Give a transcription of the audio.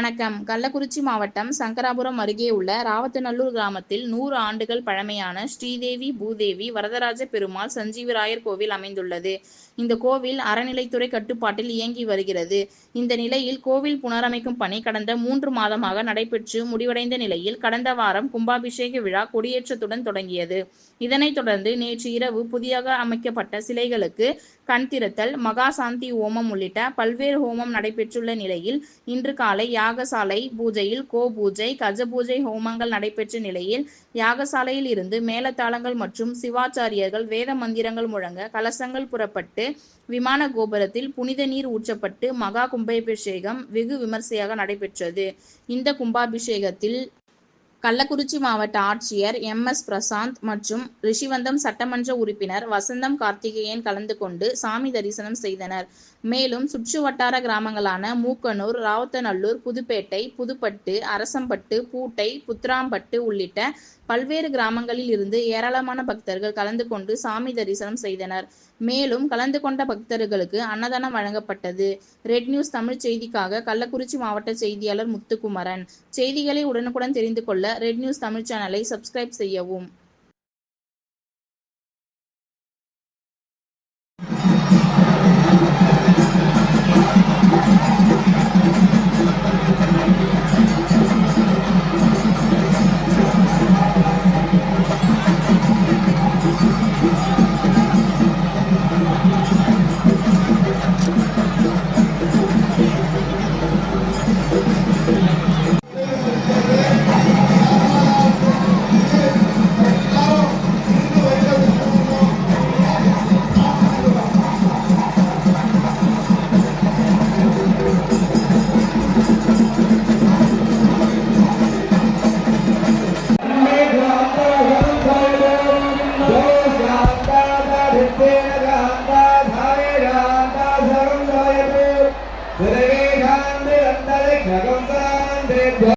வணக்கம். கள்ளக்குறிச்சி மாவட்டம் சங்கராபுரம் அருகே உள்ள ராவத்தநல்லூர் கிராமத்தில் நூறு ஆண்டுகள் பழமையான ஸ்ரீதேவி பூதேவி வரதராஜ பெருமாள் சஞ்சீவிராயர் கோவில் அமைந்துள்ளது. இந்த கோவில் அறநிலைத்துறை கட்டுப்பாட்டில் இயங்கி வருகிறது. இந்த நிலையில் கோவில் புனரமைக்கும் பணி கடந்த மூன்று மாதமாக நடைபெற்று முடிவடைந்த நிலையில் கடந்த வாரம் கும்பாபிஷேக விழா கொடியேற்றத்துடன் தொடங்கியது. இதனைத் தொடர்ந்து நேற்று இரவு புதியாக அமைக்கப்பட்ட சிலைகளுக்கு கண் திறத்தல் மகா சாந்தி ஹோமம் உள்ளிட்ட பல்வேறு ஹோமம் நடைபெற்றுள்ள நிலையில் இன்று காலை யார் யாகசாலை பூஜையில் கோ பூஜை கஜ பூஜை ஹோமங்கள் நடைபெற்ற நிலையில் யாகசாலையில் இருந்து மேலத்தாளங்கள் மற்றும் சிவாச்சாரியர்கள் வேத மந்திரங்கள் முழங்க கலசங்கள் புறப்பட்டு விமான கோபுரத்தில் புனித நீர் ஊற்றப்பட்டு மகா கும்பாபிஷேகம் வெகு விமர்சையாக நடைபெற்றது. இந்த கும்பாபிஷேகத்தில் கள்ளக்குறிச்சி மாவட்ட ஆட்சியர் எம் எஸ் பிரசாந்த் மற்றும் ரிஷிவந்தம் சட்டமன்ற உறுப்பினர் வசந்தம் கார்த்திகேயன் கலந்து கொண்டு சாமி தரிசனம் செய்தனர். மேலும் சுற்று வட்டார கிராமங்களான மூக்கனூர் ராவத்தநல்லூர் புதுப்பேட்டை புதுப்பட்டு அரசம்பட்டு பூட்டை புத்ராம்பட்டு உள்ளிட்ட பல்வேறு கிராமங்களில் இருந்து ஏராளமான பக்தர்கள் கலந்து கொண்டு சாமி தரிசனம் செய்தனர். மேலும் கலந்து கொண்ட பக்தர்களுக்கு அன்னதானம் வழங்கப்பட்டது. ரெட் நியூஸ் தமிழ் செய்திக்காக கள்ளக்குறிச்சி மாவட்ட செய்தியாளர் முத்துக்குமரன். செய்திகளை உடனுக்குடன் தெரிந்து கொள்ள ரெட் நியூஸ் தமிழ் சேனலை சப்ஸ்கிரைப் செய்யவும். శబ్దేన గహంతా ధారే గహంతా సర్వం ధాయతే హృదయే గాంధి అంతరిక్షగం